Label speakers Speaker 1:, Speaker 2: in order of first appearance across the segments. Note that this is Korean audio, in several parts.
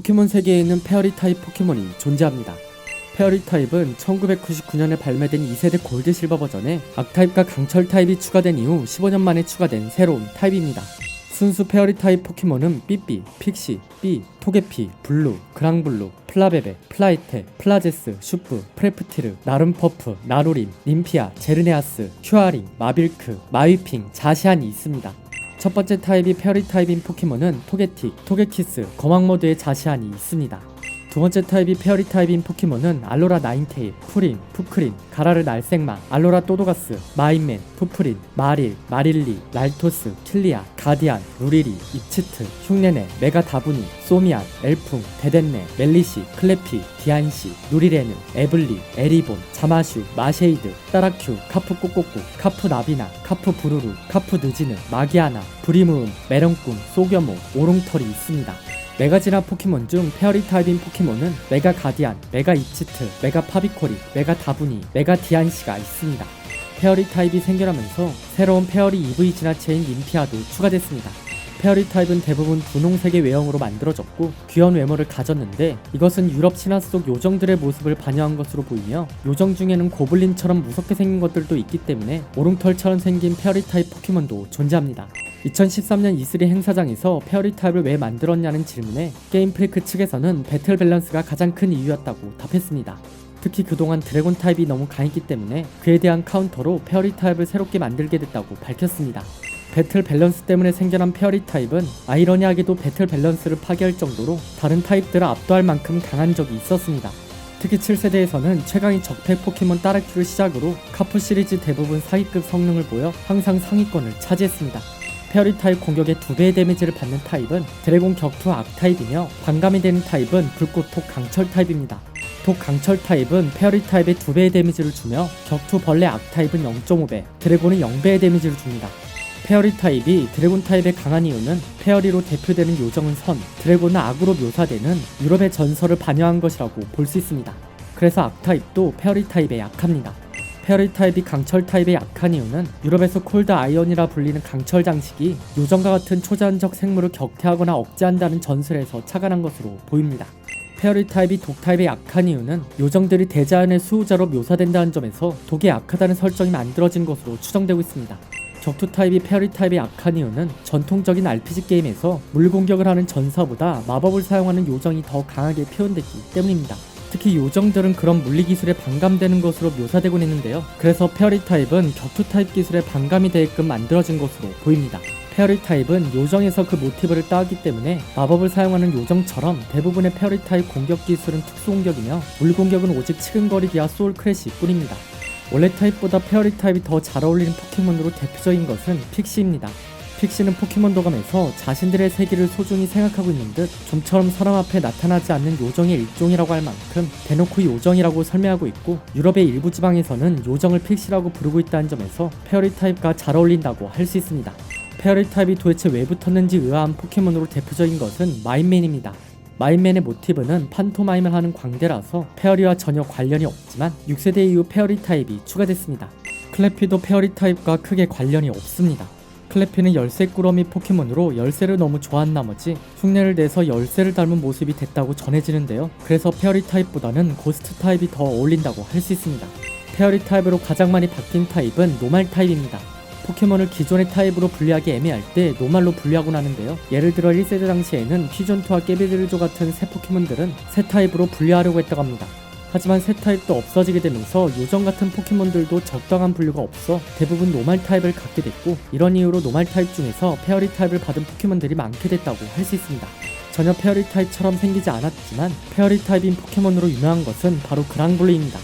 Speaker 1: 포켓몬 세계에는 페어리 타입 포켓몬이 존재합니다. 페어리 타입은 1999년에 발매된 2세대 골드 실버 버전에 악타입과 강철 타입이 추가된 이후 15년 만에 추가된 새로운 타입입니다. 순수 페어리 타입 포켓몬은 삐삐, 픽시, 삐, 토게피, 블루, 그랑블루, 플라베베, 플라이테, 플라제스, 슈프, 프레프티르, 나름퍼프, 나루린, 림피아, 제르네아스, 큐아링, 마빌크, 마위핑, 자시안이 있습니다. 첫 번째 타입이 페어리 타입인 포켓몬은 토게틱, 토게키스, 거막 모드의 자시안이 있습니다. 두 번째 타입이 페어리 타입인 포켓몬은 알로라 나인테일, 푸린, 푸크린, 가라르 날생마, 알로라 또도가스, 마인맨, 푸프린, 마릴, 마릴리, 랄토스, 킬리아, 가디안, 루리리, 입치트, 흉내네, 메가 다부니, 소미안, 엘풍, 데덴네, 멜리시, 클레피, 디안시, 누리레누, 에블리, 에리본, 자마슈, 마쉐이드, 따라큐, 카프 꼬꼬꾸, 카프 나비나, 카프 부루루, 카프 느지느, 마기아나, 브리무음, 메롱꿈, 소겨모, 오롱털이 있습니다. 메가 진화 포켓몬 중 페어리 타입인 포켓몬은 메가 가디안, 메가 이치트, 메가 파비코리, 메가 다부니, 메가 디안시가 있습니다. 페어리 타입이 생겨나면서 새로운 페어리 EV 진화체인 림피아도 추가됐습니다. 페어리 타입은 대부분 분홍색의 외형으로 만들어졌고 귀여운 외모를 가졌는데 이것은 유럽 신화 속 요정들의 모습을 반영한 것으로 보이며 요정 중에는 고블린처럼 무섭게 생긴 것들도 있기 때문에 오롱털처럼 생긴 페어리 타입 포켓몬도 존재합니다. 2013년 E3 행사장에서 페어리 타입을 왜 만들었냐는 질문에 게임 프리크 측에서는 배틀 밸런스가 가장 큰 이유였다고 답했습니다. 특히 그동안 드래곤 타입이 너무 강했기 때문에 그에 대한 카운터로 페어리 타입을 새롭게 만들게 됐다고 밝혔습니다. 배틀 밸런스 때문에 생겨난 페어리 타입은 아이러니하게도 배틀 밸런스를 파괴할 정도로 다른 타입들을 압도할 만큼 강한 적이 있었습니다. 특히 7세대에서는 최강의 적폐 포켓몬 따라큐를 시작으로 카프 시리즈 대부분 사기급 성능을 보여 항상 상위권을 차지했습니다. 페어리 타입 공격의 2배의 데미지를 받는 타입은 드래곤 격투 악 타입이며 반감이 되는 타입은 불꽃 톡 강철 타입입니다. 독 강철 타입은 페어리 타입의 2배의 데미지를 주며 격투 벌레 악 타입은 0.5배, 드래곤은 0배의 데미지를 줍니다. 페어리 타입이 드래곤 타입에 강한 이유는 페어리로 대표되는 요정은 선, 드래곤은 악으로 묘사되는 유럽의 전설을 반영한 것이라고 볼 수 있습니다. 그래서 악 타입도 페어리 타입에 약합니다. 페어리 타입이 강철 타입에 약한 이유는 유럽에서 콜드 아이언이라 불리는 강철 장식이 요정과 같은 초자연적 생물을 격퇴하거나 억제한다는 전설에서 착안한 것으로 보입니다. 페어리 타입이 독 타입에 약한 이유는 요정들이 대자연의 수호자로 묘사된다는 점에서 독에 약하다는 설정이 만들어진 것으로 추정되고 있습니다. 격투 타입이 페어리 타입에 약한 이유는 전통적인 RPG 게임에서 물 공격을 하는 전사보다 마법을 사용하는 요정이 더 강하게 표현됐기 때문입니다. 특히 요정들은 그런 물리 기술에 반감되는 것으로 묘사되곤 했는데요. 그래서 페어리 타입은 격투 타입 기술에 반감이 되게끔 만들어진 것으로 보입니다. 페어리 타입은 요정에서 그 모티브를 따왔기 때문에 마법을 사용하는 요정처럼 대부분의 페어리 타입 공격 기술은 특수 공격이며 물 공격은 오직 치근거리기와 소울 크래시 뿐입니다. 원래 타입보다 페어리 타입이 더 잘 어울리는 포켓몬으로 대표적인 것은 픽시입니다. 픽시는 포켓몬 도감에서 자신들의 세계를 소중히 생각하고 있는 듯 좀처럼 사람 앞에 나타나지 않는 요정의 일종이라고 할 만큼 대놓고 요정이라고 설명하고 있고 유럽의 일부 지방에서는 요정을 픽시라고 부르고 있다는 점에서 페어리 타입과 잘 어울린다고 할 수 있습니다. 페어리 타입이 도대체 왜 붙었는지 의아한 포켓몬으로 대표적인 것은 마인맨입니다. 마인맨의 모티브는 판토마임을 하는 광대라서 페어리와 전혀 관련이 없지만 6세대 이후 페어리 타입이 추가됐습니다. 클래피도 페어리 타입과 크게 관련이 없습니다. 클래피는 열쇠 꾸러미 포켓몬으로 열쇠를 너무 좋아한 나머지 흉내를 내서 열쇠를 닮은 모습이 됐다고 전해지는데요. 그래서 페어리 타입보다는 고스트 타입이 더 어울린다고 할 수 있습니다. 페어리 타입으로 가장 많이 바뀐 타입은 노말 타입입니다. 포켓몬을 기존의 타입으로 분리하기 애매할 때 노말로 분리하곤 하는데요. 예를 들어 1세대 당시에는 퓨전토와 깨비드르조 같은 새 포켓몬들은 새 타입으로 분리하려고 했다고 합니다. 하지만 새 타입도 없어지게 되면서 요정 같은 포켓몬들도 적당한 분류가 없어 대부분 노말 타입을 갖게 됐고 이런 이유로 노말 타입 중에서 페어리 타입을 받은 포켓몬들이 많게 됐다고 할 수 있습니다. 전혀 페어리 타입처럼 생기지 않았지만 페어리 타입인 포켓몬으로 유명한 것은 바로 그랑블루입니다.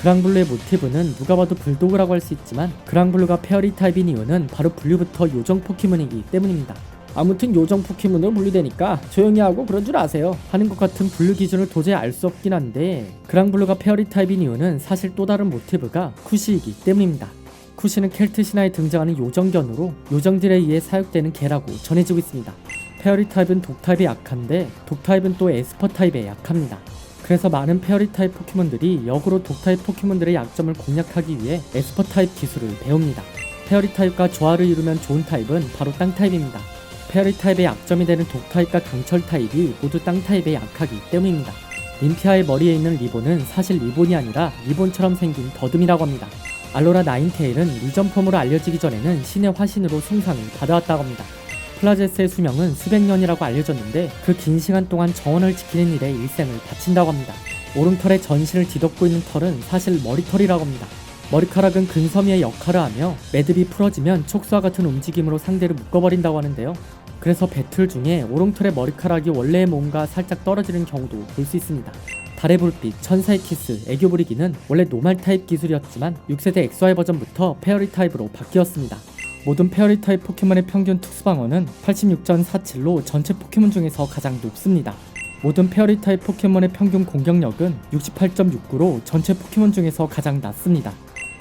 Speaker 1: 그랑블루의 모티브는 누가 봐도 불도그라고 할 수 있지만 그랑블루가 페어리 타입인 이유는 바로 분류부터 요정 포켓몬이기 때문입니다. 아무튼 요정 포켓몬으로 분류되니까 조용히 하고 그런 줄 아세요 하는 것 같은 분류 기준을 도저히 알 수 없긴 한데 그랑블루가 페어리 타입인 이유는 사실 또 다른 모티브가 쿠시이기 때문입니다. 쿠시는 켈트 신화에 등장하는 요정견으로 요정들에 의해 사육되는 개라고 전해지고 있습니다. 페어리 타입은 독 타입에 약한데 독 타입은 또 에스퍼 타입에 약합니다. 그래서 많은 페어리 타입 포켓몬들이 역으로 독 타입 포켓몬들의 약점을 공략하기 위해 에스퍼 타입 기술을 배웁니다. 페어리 타입과 조화를 이루면 좋은 타입은 바로 땅 타입입니다. 페어리 타입의 약점이 되는 독 타입과 강철 타입이 모두 땅 타입에 약하기 때문입니다. 림피아의 머리에 있는 리본은 사실 리본이 아니라 리본처럼 생긴 더듬이라고 합니다. 알로라 나인테일은 리전폼으로 알려지기 전에는 신의 화신으로 숭상을 받아왔다고 합니다. 플라제스의 수명은 수백 년이라고 알려졌는데 그 긴 시간 동안 정원을 지키는 일에 일생을 바친다고 합니다. 오른털에 전신을 뒤덮고 있는 털은 사실 머리털이라고 합니다. 머리카락은 근섬유의 역할을 하며 매듭이 풀어지면 촉수와 같은 움직임으로 상대를 묶어버린다고 하는데요. 그래서 배틀 중에 오른털의 머리카락이 원래의 몸과 살짝 떨어지는 경우도 볼 수 있습니다. 달의 불빛, 천사의 키스, 애교 부리기는 원래 노말 타입 기술이었지만 6세대 XY 버전부터 페어리 타입으로 바뀌었습니다. 모든 페어리 타입 포켓몬의 평균 특수 방어는 86.47로 전체 포켓몬 중에서 가장 높습니다. 모든 페어리 타입 포켓몬의 평균 공격력은 68.69로 전체 포켓몬 중에서 가장 낮습니다.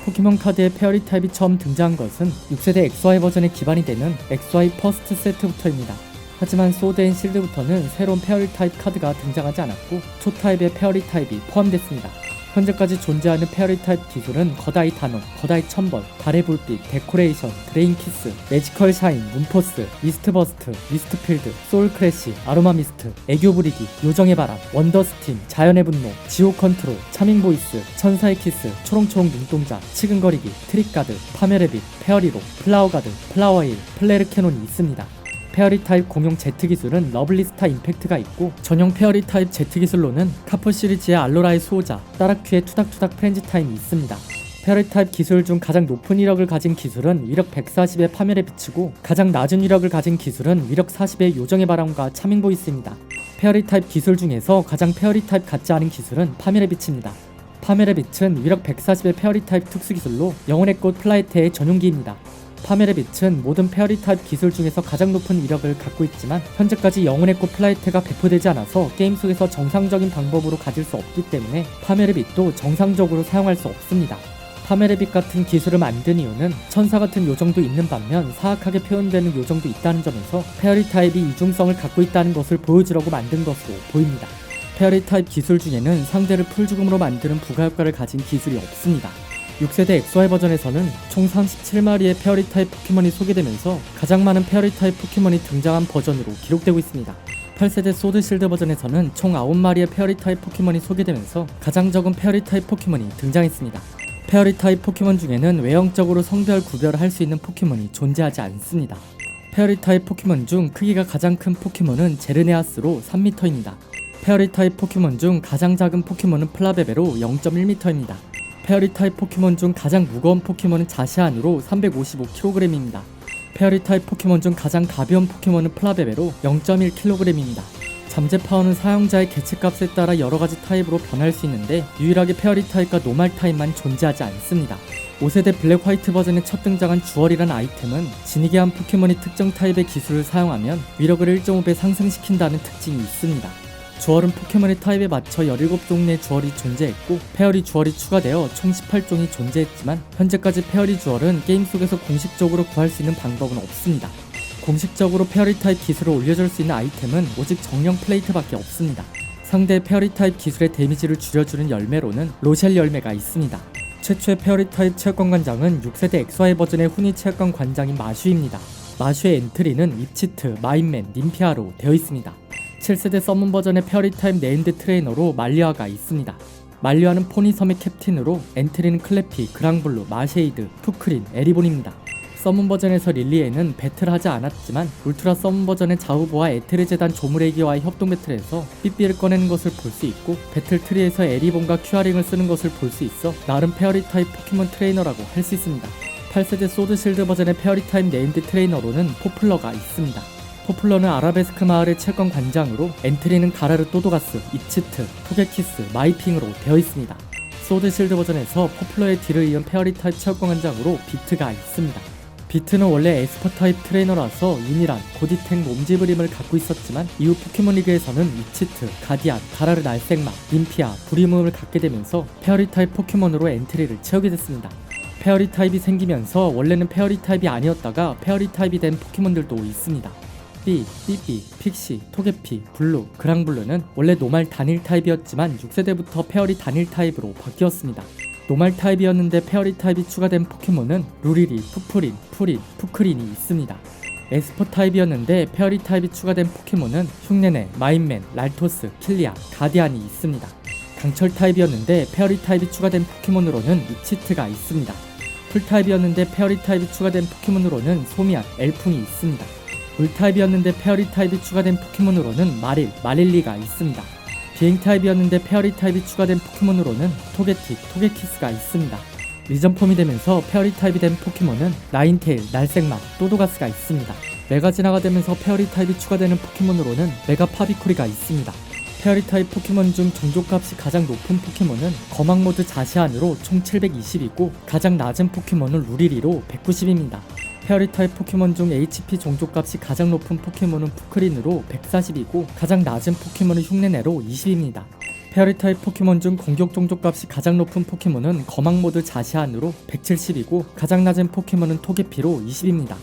Speaker 1: 포켓몬 카드의 페어리 타입이 처음 등장한 것은 6세대 XY 버전의 기반이 되는 XY 퍼스트 세트부터입니다. 하지만 소드 앤 실드부터는 새로운 페어리 타입 카드가 등장하지 않았고 초 타입의 페어리 타입이 포함됐습니다. 현재까지 존재하는 페어리 타입 기술은 거다이 단원, 거다이 천벌, 달의 불빛, 데코레이션, 드레인 키스, 매지컬 샤인, 문포스, 미스트 버스트, 미스트 필드, 소울 크래시, 아로마 미스트, 애교 부리기, 요정의 바람, 원더 스팀, 자연의 분노, 지옥 컨트롤, 차밍 보이스, 천사의 키스, 초롱초롱 눈동자, 치근거리기, 트릭가드, 파메레빗, 페어리로, 플라워 가드, 플라워힐, 플레르 캐논이 있습니다. 페어리 타입 공용 Z 기술은 러블리스타 임팩트가 있고 전용 페어리 타입 Z 기술로는 카프 시리즈의 알로라의 수호자 따라큐의 투닥투닥 프렌즈 타임이 있습니다. 페어리 타입 기술 중 가장 높은 위력을 가진 기술은 위력 140의 파멸의 빛이고 가장 낮은 위력을 가진 기술은 위력 40의 요정의 바람과 차밍 보이스입니다. 페어리 타입 기술 중에서 가장 페어리 타입 같지 않은 기술은 파멸의 빛입니다. 파멸의 빛은 위력 140의 페어리 타입 특수 기술로 영혼의 꽃 플라이트의 전용기입니다. 파멸의 빛은 모든 페어리 타입 기술 중에서 가장 높은 위력을 갖고 있지만 현재까지 영혼의 꽃 플라이트가 배포되지 않아서 게임 속에서 정상적인 방법으로 가질 수 없기 때문에 파멸의 빛도 정상적으로 사용할 수 없습니다. 빛 같은 기술을 만든 이유는 천사 같은 요정도 있는 반면 사악하게 표현되는 요정도 있다는 점에서 페어리 타입이 이중성을 갖고 있다는 것을 보여주려고 만든 것으로 보입니다. 페어리 타입 기술 중에는 상대를 풀죽음으로 만드는 부가 효과를 가진 기술이 없습니다. 6세대 XY 버전에서는 총 37마리의 페어리 타입 포켓몬이 소개되면서 가장 많은 페어리 타입 포켓몬이 등장한 버전으로 기록되고 있습니다. 8세대 소드 실드 버전에서는 총 9마리의 페어리 타입 포켓몬이 소개되면서 가장 적은 페어리 타입 포켓몬이 등장했습니다. 페어리 타입 포켓몬 중에는 외형적으로 성별 구별을 할 수 있는 포켓몬이 존재하지 않습니다. 페어리 타입 포켓몬 중 크기가 가장 큰 포켓몬은 제르네아스로 3m입니다. 페어리 타입 포켓몬 중 가장 작은 포켓몬은 플라베베로 0.1m입니다. 페어리 타입 포켓몬 중 가장 무거운 포켓몬은 자시안으로 355kg입니다. 페어리 타입 포켓몬 중 가장 가벼운 포켓몬은 플라베베로 0.1kg입니다. 잠재 파워는 사용자의 개체값에 따라 여러 가지 타입으로 변할 수 있는데 유일하게 페어리 타입과 노말 타입만 존재하지 않습니다. 5세대 블랙 화이트 버전에 첫 등장한 주얼이란 아이템은 진이게 한 포켓몬이 특정 타입의 기술을 사용하면 위력을 1.5배 상승시킨다는 특징이 있습니다. 주얼은 포켓몬의 타입에 맞춰 17종류의 주얼이 존재했고 페어리 주얼이 추가되어 총 18종이 존재했지만 현재까지 페어리 주얼은 게임 속에서 공식적으로 구할 수 있는 방법은 없습니다. 공식적으로 페어리 타입 기술을 올려줄 수 있는 아이템은 오직 정령 플레이트밖에 없습니다. 상대 페어리 타입 기술의 데미지를 줄여주는 열매로는 로셸 열매가 있습니다. 최초의 페어리 타입 체육관 관장은 6세대 XY 버전의 훈이 체육관 관장인 마슈입니다. 마슈의 엔트리는 입치트, 마인맨, 님피아로 되어 있습니다. 7세대 서문 버전의 페어리 타입 네임드 트레이너로 말리아가 있습니다. 말리아는 포니 섬의 캡틴으로 엔트리는 클래피, 그랑블루, 마쉐이드, 푸크린, 에리본입니다. 서문 버전에서 릴리에는 배틀하지 않았지만 울트라 서문 버전의 자우보와 에테르 재단 조무레기와의 협동 배틀에서 삐삐를 꺼내는 것을 볼 수 있고 배틀 트리에서 에리본과 큐아링을 쓰는 것을 볼 수 있어 나름 페어리 타입 포켓몬 트레이너라고 할 수 있습니다. 8세대 소드 실드 버전의 페어리 타입 네임드 트레이너로는 포플러가 있습니다. 포플러는 아라베스크 마을의 채권 관장으로 엔트리는 가라르 또도가스, 입치트, 토게키스, 마이핑으로 되어 있습니다. 소드 실드 버전에서 포플러의 뒤를 이은 페어리 타입 채권 관장으로 비트가 있습니다. 비트는 원래 에스퍼 타입 트레이너라서 유니란, 고디탱 몸집을힘을 갖고 있었지만 이후 포켓몬 리그에서는 입치트, 가디안, 가라르 날생마, 림피아, 브리움을 갖게 되면서 페어리 타입 포켓몬으로 엔트리를 채우게 됐습니다. 페어리 타입이 생기면서 원래는 페어리 타입이 아니었다가 페어리 타입이 된 포켓몬들도 있습니다. 삐, 삐삐, 픽시, 토게피, 블루, 그랑블루는 원래 노말 단일 타입이었지만 6세대부터 페어리 단일 타입으로 바뀌었습니다. 노말 타입이었는데 페어리 타입이 추가된 포켓몬은 루리리, 푸프린, 푸린, 푸크린이 있습니다. 에스퍼 타입이었는데 페어리 타입이 추가된 포켓몬은 흉내내, 마인맨, 랄토스, 킬리아, 가디안이 있습니다. 강철 타입이었는데 페어리 타입이 추가된 포켓몬으로는 이치트가 있습니다. 풀 타입이었는데 페어리 타입이 추가된 포켓몬으로는 소미안, 엘풍이 있습니다. 물 타입이었는데 페어리 타입이 추가된 포켓몬으로는 마릴, 마릴리가 있습니다. 비행 타입이었는데 페어리 타입이 추가된 포켓몬으로는 토게티, 토게키스가 있습니다. 리전 폼이 되면서 페어리 타입이 된 포켓몬은 라인테일, 날색마, 또도가스가 있습니다. 메가 진화가 되면서 페어리 타입이 추가되는 포켓몬으로는 메가 파비코리가 있습니다. 페어리 타입 포켓몬 중 종족값이 가장 높은 포켓몬은 거막 모드 자시안으로 총 720이고 가장 낮은 포켓몬은 루리리로 190입니다. 페어리 타입 포켓몬 중 HP 종족값이 가장 높은 포켓몬은 푸크린으로 140이고 가장 낮은 포켓몬은 흉내내로 20입니다. 페어리 타입 포켓몬 중 공격 종족값이 가장 높은 포켓몬은 거막 모드 자시안으로 170이고 가장 낮은 포켓몬은 토게피로 20입니다.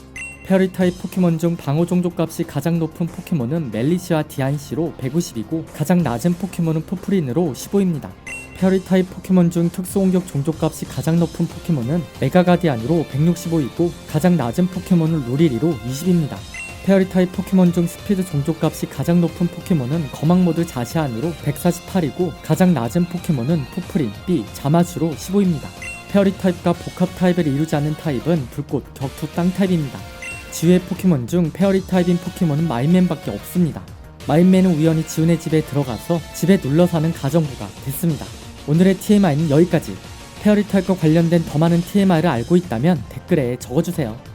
Speaker 1: 페어리 타입 포켓몬 중 방어 종족 값이 가장 높은 포켓몬은 멜리시와 디안시로 150이고 가장 낮은 포켓몬은 포프린으로 15입니다. 페어리 타입 포켓몬 중 특수 공격 종족값이 가장 높은 포켓몬은 메가가디안으로 165이고 가장 낮은 포켓몬은 루리리로 20입니다. 페어리 타입 포켓몬 중 스피드 종족값이 가장 높은 포켓몬은 거막 모드 자시안으로 148이고 가장 낮은 포켓몬은 푸프린, B, 자마주로 15입니다. 페어리 타입과 복합 타입을 이루지 않는 타입은 불꽃, 격투, 땅 타입입니다. 지휘의 포켓몬 중 페어리 타입인 포켓몬은 마인맨밖에 없습니다. 마인맨은 우연히 지훈의 집에 들어가서 집에 눌러 사는 가정부가 됐습니다. 오늘의 TMI는 여기까지. 페어리 타입과 관련된 더 많은 TMI를 알고 있다면 댓글에 적어주세요.